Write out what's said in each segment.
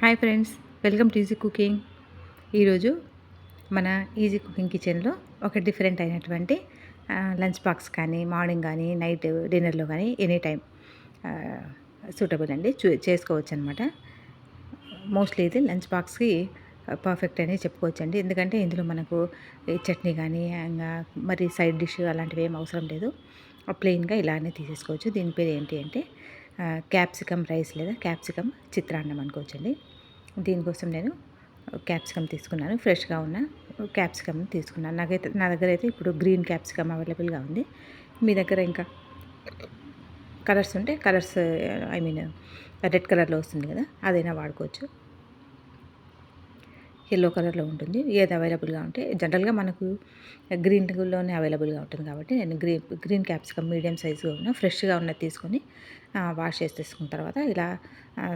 Hi friends welcome to easy cooking. ఈరోజు మన easy cooking కిచెన్లో ఒక డిఫరెంట్ అయినటువంటి లంచ్ బాక్స్ కానీ మార్నింగ్ కానీ నైట్ డిన్నర్లో కానీ ఎనీ టైం సూటబుల్ అండి. చేసుకోవచ్చు అనమాట మోస్ట్లీ ఇది లంచ్ బాక్స్కి పర్ఫెక్ట్ అని చెప్పుకోవచ్చు అండి ఎందుకంటే ఇందులో మనకు ఈ చట్నీ కానీ ఇంకా మరి సైడ్ డిష్ అలాంటివి ఏం అవసరం లేదు. ప్లెయిన్గా ఇలానే తీసేసుకోవచ్చు. దీని పేరు ఏంటి అంటే క్యాప్సికమ్ రైస్ లేదా క్యాప్సికమ్ చిత్రాన్నం అనుకోవచ్చండి. దీనికోసం నేను క్యాప్సికమ్ తీసుకున్నాను. ఫ్రెష్గా ఉన్న క్యాప్సికమ్ తీసుకున్నాను. నాకైతే నా దగ్గర అయితే ఇప్పుడు గ్రీన్ క్యాప్సికమ్ అవైలబుల్గా ఉంది. మీ దగ్గర ఇంకా కలర్స్ ఉంటే కలర్స్ ఐ మీన్ రెడ్ కలర్లో వస్తుంది కదా అదైనా వాడుకోవచ్చు. ఎల్లో కలర్లో ఉంటుంది. ఏది అవైలబుల్గా ఉంటే జనరల్గా మనకు గ్రీన్లోనే అవైలబుల్గా ఉంటుంది కాబట్టి నేను గ్రీన్ గ్రీన్ క్యాప్సికమ్ మీడియం సైజుగా ఉన్న ఫ్రెష్గా ఉన్నది తీసుకొని వాష్ చేసి తీసుకున్న తర్వాత ఇలా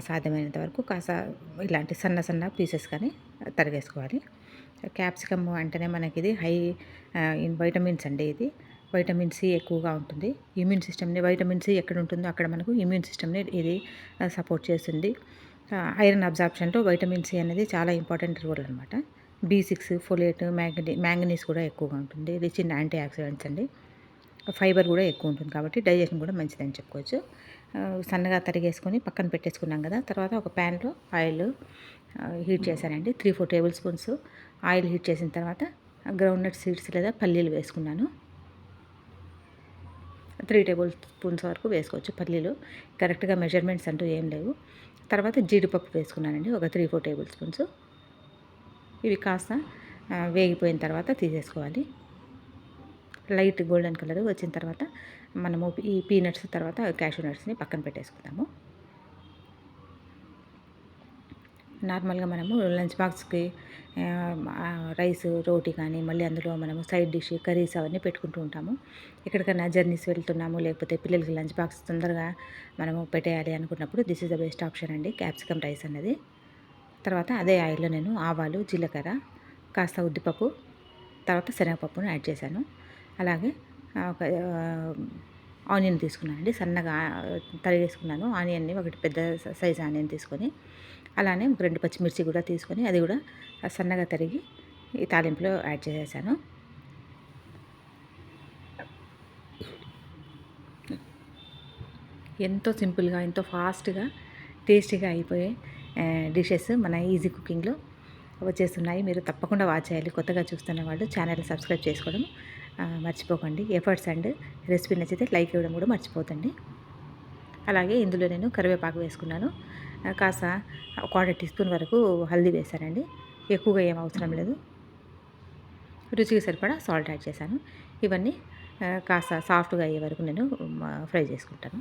సాధ్యమైనంత వరకు కాస ఇలాంటి సన్న సన్న పీసెస్ కానీ తరిగేసుకోవాలి. క్యాప్సికమ్ అంటేనే మనకి ఇది హై ఇన్ వైటమిన్స్ అండి ఇది. వైటమిన్ సి ఎక్కువగా ఉంటుంది. ఇమ్యూన్ సిస్టమ్ని వైటమిన్ సి ఎక్కడ ఉంటుందో అక్కడ మనకు ఇమ్యూన్ సిస్టమ్ని ఇది సపోర్ట్ చేస్తుంది. ఐరన్ అబ్జార్ప్షన్లో వైటమిన్ సి అనేది చాలా ఇంపార్టెంట్ రోల్ అనమాట బీ సిక్స్ ఫోలేట్ మ్యాంగనీ మ్యాంగనీస్ కూడా ఎక్కువగా ఉంటుంది. రిచ్ ఇన్ యాంటీ ఆక్సిడెంట్స్ అండి. ఫైబర్ కూడా ఎక్కువ ఉంటుంది కాబట్టి డైజెషన్ కూడా మంచిదని చెప్పుకోవచ్చు. సన్నగా తరిగేసుకొని పక్కన పెట్టేసుకున్నాం కదా. తర్వాత ఒక ప్యాన్లో ఆయిల్ హీట్ చేశానండి. Three four tablespoons oil heat చేసిన తర్వాత గ్రౌండ్ నట్ సీడ్స్ లేదా పల్లీలు వేసుకున్నాను. త్రీ టేబుల్ స్పూన్స్ వరకు వేసుకోవచ్చు పల్లీలు. కరెక్ట్గా మెజర్మెంట్స్ అంటూ ఏం లేవు. తర్వాత జీడిపప్పు వేసుకున్నానండి. ఒక త్రీ ఫోర్ టేబుల్ స్పూన్స్. ఇవి కాస్త వేగిపోయిన తర్వాత తీసేసుకోవాలి. లైట్ గోల్డెన్ కలర్ వచ్చిన తర్వాత మనము ఈ పీనట్స్ తర్వాత క్యాషూ నట్స్ని పక్కన పెట్టేసుకుందాము. నార్మల్గా మనము లంచ్ బాక్స్కి రైస్ రోటీ కానీ మళ్ళీ అందులో మనము సైడ్ డిష్ కర్రీస్ అవన్నీ పెట్టుకుంటూ ఉంటాము. ఎక్కడికైనా జర్నీస్ వెళ్తున్నాము లేకపోతే పిల్లలకి లంచ్ బాక్స్ తొందరగా మనము పెట్టేయాలి అనుకున్నప్పుడు this is the best option అండి క్యాప్సికమ్ రైస్ అన్నది. తర్వాత అదే ఆయిల్లో నేను ఆవాలు జీలకర్ర కాస్త ఉద్దిపప్పు తర్వాత శనగపప్పును యాడ్ చేశాను. అలాగే ఒక ఆనియన్ తీసుకున్నానండి. సన్నగా తరిగేసుకున్నాను. ఆనియన్ని ఒకటి పెద్ద సైజ్ ఆనియన్ తీసుకొని అలానే ఒక రెండు పచ్చిమిర్చి కూడా తీసుకొని అది కూడా సన్నగా తరిగి ఈ తాలింపులో యాడ్ చేసేసాను. ఎంతో సింపుల్గా ఎంతో ఫాస్ట్గా టేస్టీగా అయిపోయే డిషెస్ మన ఈజీ కుకింగ్లో వచ్చేస్తున్నాయి. మీరు తప్పకుండా వాచ్ చేయాలి. కొత్తగా చూస్తున్న వాళ్ళు ఛానల్ సబ్స్క్రైబ్ చేసుకోవడం మర్చిపోకండి. ఎఫర్ట్స్ అండ్ రెసిపీ నచ్చితే లైక్ ఇవ్వడం కూడా మర్చిపోతండి. అలాగే ఇందులో నేను కరివేపాకు వేసుకున్నాను. కాస్త క్వార్టర్ టీ స్పూన్ వరకు హల్దీ వేశానండి. ఎక్కువగా ఏం అవసరం లేదు. రుచికి సరిపడా సాల్ట్ యాడ్ చేశాను. ఇవన్నీ కాస్త సాఫ్ట్గా అయ్యే వరకు నేను ఫ్రై చేసుకుంటాను.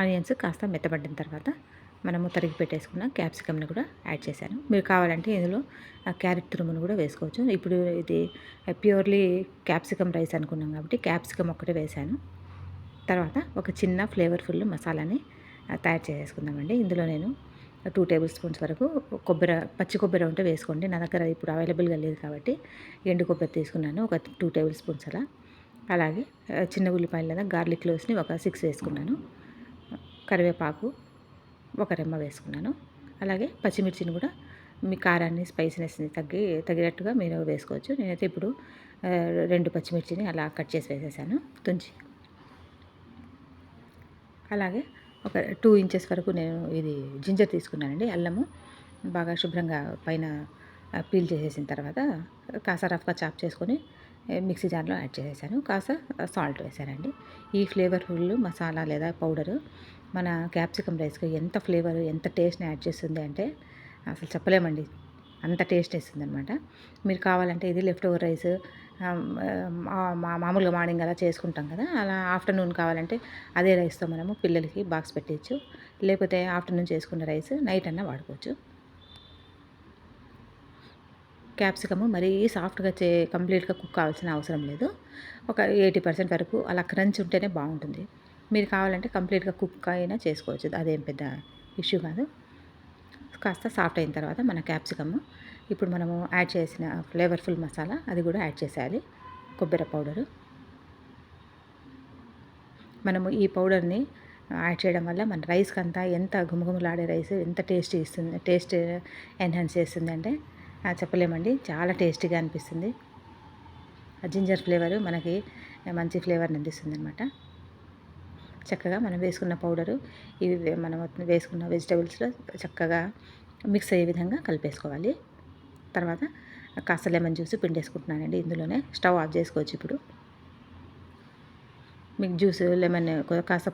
ఆనియన్స్ కాస్త మెత్తబడిన తర్వాత మనము తరిగి పెట్టేసుకున్న క్యాప్సికమ్ని కూడా యాడ్ చేశాను. మీరు కావాలంటే ఇందులో క్యారెట్ తురుమును కూడా వేసుకోవచ్చు. ఇప్పుడు ఇది ప్యూర్లీ క్యాప్సికమ్ రైస్ అనుకున్నాం కాబట్టి క్యాప్సికమ్ ఒక్కటే వేశాను. తర్వాత ఒక చిన్న ఫ్లేవర్ఫుల్ మసాలాని తయారు చేసేసుకుందామండి ఇందులో నేను టూ టేబుల్ స్పూన్స్ వరకు కొబ్బరి పచ్చి కొబ్బరి ఉంటే వేసుకోండి. నా దగ్గర ఇప్పుడు అవైలబుల్గా లేదు కాబట్టి ఎండు కొబ్బరి తీసుకున్నాను. ఒక టూ టేబుల్ స్పూన్స్ అలా. అలాగే చిన్న ఉల్లిపాయలు లేదా గార్లిక్ క్లోవ్స్ని ఒక సిక్స్ వేసుకున్నాను. కరివేపాకు ఒక రెమ్మ వేసుకున్నాను. అలాగే పచ్చిమిర్చిని కూడా మీ కారాన్ని స్పైసీనెస్ని తగ్గి తగినట్టుగా మీరు వేసుకోవచ్చు. నేనైతే ఇప్పుడు రెండు పచ్చిమిర్చిని అలా కట్ చేసి వేసేసాను. తుంచి. అలాగే ఒక టూ ఇంచెస్ వరకు నేను ఇది జింజర్ తీసుకున్నానండి అల్లము. బాగా శుభ్రంగా పైన పీల్ చేసేసిన తర్వాత కాస్త రఫ్గా చాప్ చేసుకొని మిక్సీ జార్లో యాడ్ చేసేసాను. కాస్త సాల్ట్ వేసానండి. ఈ ఫ్లేవర్ఫుల్ మసాలా లేదా పౌడరు మన క్యాప్సికమ్ రైస్కి ఎంత ఫ్లేవర్ ఎంత టేస్ట్ని యాడ్ చేస్తుంది అంటే అసలు చెప్పలేమండి. అంత టేస్ట్ వేస్తుంది అనమాట మీరు కావాలంటే ఇది లెఫ్ట్ ఓవర్ రైస్ మామూలుగా మార్నింగ్ అలా చేసుకుంటాం కదా అలా ఆఫ్టర్నూన్ కావాలంటే అదే రైస్తో మనము పిల్లలకి బాక్స్ పెట్టచ్చు లేకపోతే ఆఫ్టర్నూన్ చేసుకున్న రైస్ నైట్ అన్నా వాడుకోవచ్చు. క్యాప్సికమ్ మరీ సాఫ్ట్గా చే కంప్లీట్గా కుక్ కావాల్సిన అవసరం లేదు. ఒక ఎయిటీ పర్సెంట్ వరకు అలా క్రంచ్ ఉంటేనే బాగుంటుంది. మీరు కావాలంటే కంప్లీట్గా కుక్ అయినా చేసుకోవచ్చు. అదేం పెద్ద ఇష్యూ కాదు. కాస్త సాఫ్ట్ అయిన తర్వాత మన క్యాప్సికమ్. ఇప్పుడు మనము యాడ్ చేసిన ఫ్లేవర్ఫుల్ మసాలా అది కూడా యాడ్ చేసేయాలి. కొబ్బరి పౌడరు. మనము ఈ పౌడర్ని యాడ్ చేయడం వల్ల మన రైస్కి అంతా ఎంత గుమగుమలాడే రైస్ ఎంత టేస్ట్ ఇస్తుంది టేస్ట్ ఎన్హాన్స్ చేస్తుంది అంటే చెప్పలేమండి. చాలా టేస్టీగా అనిపిస్తుంది. ఆ జింజర్ ఫ్లేవర్ మనకి మంచి ఫ్లేవర్ని అందిస్తుంది అనమాట చక్కగా మనం వేసుకున్న పౌడరు ఇవి మనం వేసుకున్న వెజిటబుల్స్లో చక్కగా మిక్స్ అయ్యే విధంగా కలిపేసుకోవాలి. తర్వాత కాస్త లెమన్ జ్యూస్ పిండేసుకుంటున్నానండి ఇందులోనే. స్టవ్ ఆఫ్ చేసుకోవచ్చు ఇప్పుడు. మీకు జ్యూస్ లెమన్ కాస్త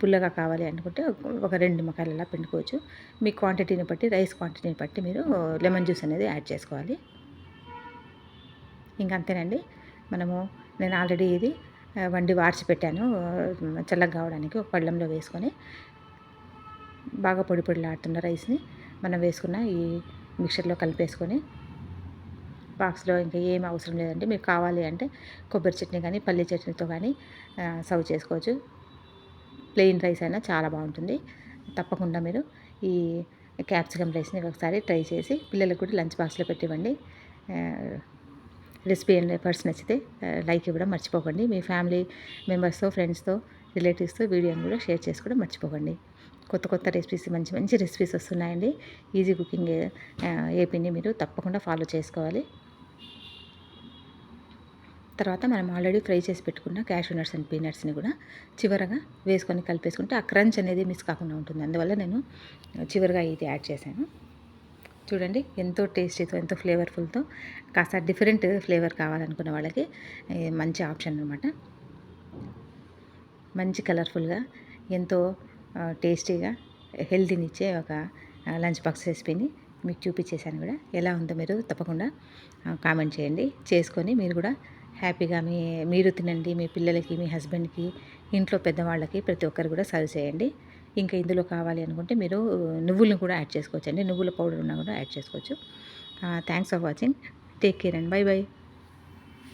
పుల్లగా కావాలి అనుకుంటే ఒక రెండు నిమ్మకాయలు అలా పిండుకోవచ్చు. మీ క్వాంటిటీని బట్టి రైస్ క్వాంటిటీని బట్టి మీరు లెమన్ జ్యూస్ అనేది యాడ్ చేసుకోవాలి. ఇంకంతేనండి మనము నేను ఆల్రెడీ ఇది వండి వార్చి పెట్టాను. చల్లగా కావడానికి ఒక పళ్ళంలో వేసుకొని బాగా పొడి పొడిలాడుతున్న రైస్ని మనం వేసుకున్న ఈ మిక్చర్లో కలిపేసుకొని బాక్స్లో ఇంకా ఏం అవసరం లేదండి. మీకు కావాలి అంటే కొబ్బరి చట్నీ కానీ పల్లి చట్నీతో కానీ సర్వ్ చేసుకోవచ్చు. ప్లెయిన్ రైస్ అయినా చాలా బాగుంటుంది. తప్పకుండా మీరు ఈ క్యాప్సికమ్ రైస్ని ఒకసారి ట్రై చేసి పిల్లలకు కూడా లంచ్ బాక్స్లో పెట్టివ్వండి. రెసిపీ అండ్ నచ్చితే లైక్ ఇవ్వడం మర్చిపోకండి. మీ ఫ్యామిలీ మెంబర్స్తో ఫ్రెండ్స్తో రిలేటివ్స్తో వీడియోని కూడా షేర్ చేసుకోవడం మర్చిపోకండి. కొత్త కొత్త రెసిపీస్ మంచి మంచి రెసిపీస్ వస్తున్నాయండి. ఈజీ కుకింగ్ ఏపీని మీరు తప్పకుండా ఫాలో చేసుకోవాలి. తర్వాత మనం ఆల్రెడీ ఫ్రై చేసి పెట్టుకున్న క్యాషూ నట్స్ అండ్ పీనట్స్ని కూడా చివరగా వేసుకొని కలిపేసుకుంటే ఆ క్రంచ్ అనేది మిస్ కాకుండా ఉంటుంది. అందువల్ల నేను చివరిగా ఇది యాడ్ చేశాను. చూడండి ఎంతో టేస్టీతో ఎంతో ఫ్లేవర్ఫుల్తో కాస్త డిఫరెంట్ ఫ్లేవర్ కావాలనుకున్న వాళ్ళకి మంచి ఆప్షన్ అనమాట మంచి కలర్ఫుల్గా ఎంతో టేస్టీగా హెల్తీనిచ్చే ఒక లంచ్ బాక్స్ రెసిపీని మీకు చూపించేశాను కూడా. ఎలా ఉందో మీరు తప్పకుండా కామెంట్ చేయండి. చేసుకొని మీరు కూడా హ్యాపీగా మీ మీరు తినండి మీ పిల్లలకి మీ హస్బెండ్కి ఇంట్లో పెద్దవాళ్ళకి ప్రతి ఒక్కరు కూడా సర్వ్ చేయండి. ఇంకా ఇందులో కావాలి అనుకుంటే మీరు నువ్వులను కూడా యాడ్ చేసుకోవచ్చు అండి నువ్వుల పౌడర్ ఉన్నా కూడా యాడ్ చేసుకోవచ్చు. Thanks for watching. Take care and bye bye.